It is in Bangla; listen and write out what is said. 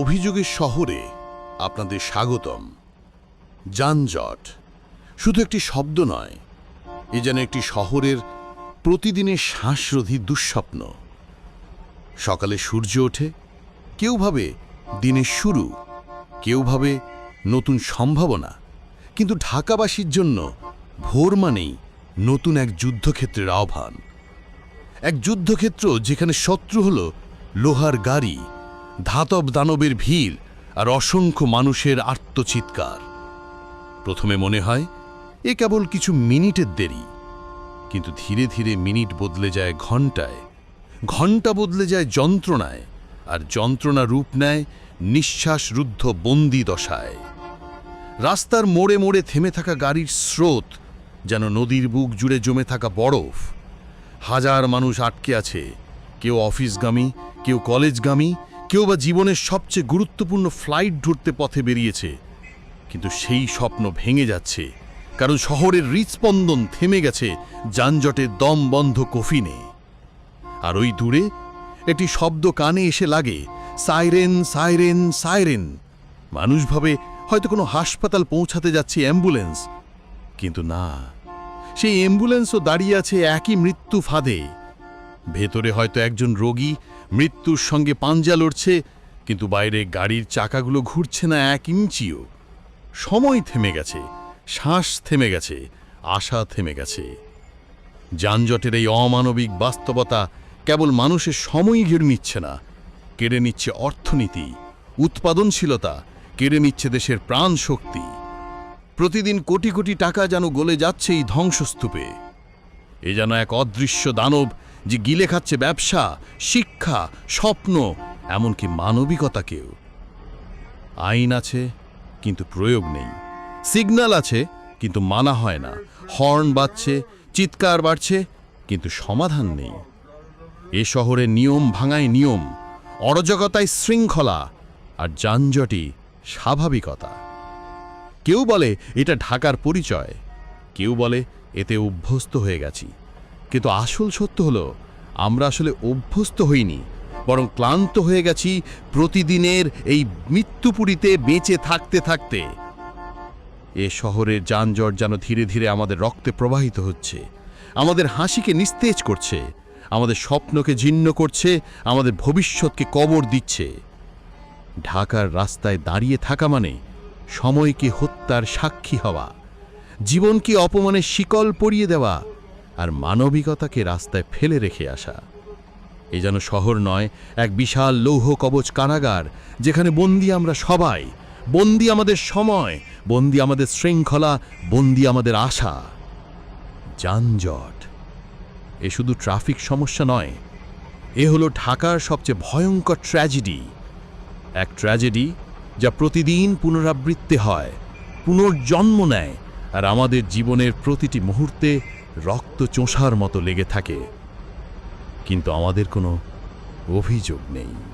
অভিযোগের শহরে আপনাদের স্বাগতম। যানজট শুধু একটি শব্দ নয়, এ যেন একটি শহরের প্রতিদিনের শ্বাসরোধী দুঃস্বপ্ন। সকালে সূর্য ওঠে, কেউ ভাবে দিনের শুরু, কেউ ভাবে নতুন সম্ভাবনা, কিন্তু ঢাকাবাসীর জন্য ভোর মানেই নতুন এক যুদ্ধক্ষেত্রের আহ্বান। এক যুদ্ধক্ষেত্র যেখানে শত্রু হল লোহার গাড়ি ধাতব দানবের ভিড় আর অসংখ্য মানুষের আর্তচিৎকার প্রথমে মনে হয়, এ কেবল কিছু মিনিটের দেরি। কিন্তু ধীরে ধীরে মিনিট বদলে যায় ঘন্টায় ঘণ্টা বদলে যায় যন্ত্রণায়। আর যন্ত্রণা রূপ নেয় নিঃশ্বাসরুদ্ধ বন্দি দশায়। রাস্তার মোড়ে মোড়ে থেমে থাকা গাড়ির স্রোত যেন নদীর বুক জুড়ে জমে থাকা বরফ। হাজার মানুষ আটকে আছে। কেউ অফিসগামী, কেউ কলেজগামী কেউ বা জীবনের সবচেয়ে গুরুত্বপূর্ণ ফ্লাইট ধরতে পথে বেরিয়েছে। কিন্তু সেই স্বপ্ন ভেঙে যাচ্ছে। কারণ শহরের হৃৎস্পন্দন থেমে গেছে, যানজটের দম বন্ধ কফিনে। আর ওই দূরে একটি শব্দ কানে এসে লাগে, সাইরেন সাইরেন সাইরেন। মানুষ ভাবে হয়তো কোনো হাসপাতাল পৌঁছাতে যাচ্ছে অ্যাম্বুলেন্স। কিন্তু না, সেই অ্যাম্বুলেন্সও দাঁড়িয়ে আছে একই মৃত্যু ফাঁদে। ভেতরে হয়তো একজন রোগী, মৃত্যুর সঙ্গে পাঞ্জা লড়ছে, কিন্তু বাইরে গাড়ির চাকাগুলো ঘুরছে না এক ইঞ্চিও। সময় থেমে গেছে, শ্বাস থেমে গেছে, আশা থেমে গেছে। যানজটের এই অমানবিক বাস্তবতা কেবল মানুষের সময় ঘিরে নিচ্ছে না, কেড়ে নিচ্ছে অর্থনীতি, উৎপাদনশীলতা, কেড়ে নিচ্ছে দেশের প্রাণ শক্তি প্রতিদিন কোটি কোটি টাকা যেন গলে যাচ্ছে এই ধ্বংসস্তূপে। এ যেন এক অদৃশ্য দানব যে গিলে খাচ্ছে ব্যবসা, শিক্ষা, স্বপ্ন, এমনকি মানবিকতাকেও আইন আছে, কিন্তু প্রয়োগ নেই। সিগন্যাল আছে, কিন্তু মানা হয় না। হর্ন বাজছে, চিৎকার বাড়ছে, কিন্তু সমাধান নেই। এ শহরে নিয়ম ভাঙায় নিয়ম, অরাজকতায় শৃঙ্খলা, আর যানজটই স্বাভাবিকতা। কেউ বলে, এটা ঢাকার পরিচয়। কেউ বলে, এতে অভ্যস্ত হয়ে গেছি। কিন্তু আসল সত্য হলো, আমরা আসলে অভ্যস্ত হইনি, বরং ক্লান্ত হয়ে গেছি প্রতিদিনের এই মৃত্যুপুরীতে বেঁচে থাকতে থাকতে। এ শহরের যানজট যেন ধীরে ধীরে আমাদের রক্তে প্রবাহিত হচ্ছে, আমাদের হাসিকে নিস্তেজ করছে, আমাদের স্বপ্নকে জীর্ণ করছে, আমাদের ভবিষ্যৎকে কবর দিচ্ছে। ঢাকার রাস্তায় দাঁড়িয়ে থাকা মানে সময়কে হত্যার সাক্ষী হওয়া, জীবনকে অপমানের শিকল পরিয়ে দেওয়া আর মানবিকতাকে রাস্তায় ফেলে রেখে আসা। এ যেন শহর নয়, এক বিশাল লৌহ কবচ কারাগার, যেখানে বন্দি আমরা সবাই, বন্দি আমাদের সময়, বন্দি আমাদের শৃঙ্খলা, বন্দি আমাদের আশা। যানজট। এ শুধু ট্রাফিক সমস্যা নয়, এ হলো ঢাকার সবচেয়ে ভয়ঙ্কর ট্র্যাজেডি। এক ট্র্যাজেডি যা প্রতিদিন পুনরাবৃত্তি হয়, পুনর্জন্ম নেয়, আর আমাদের জীবনের প্রতিটি মুহূর্তে রক্ত চোষার মতো লেগে থাকে। কিন্তু আমাদের কোনো অভিযোগ নেই।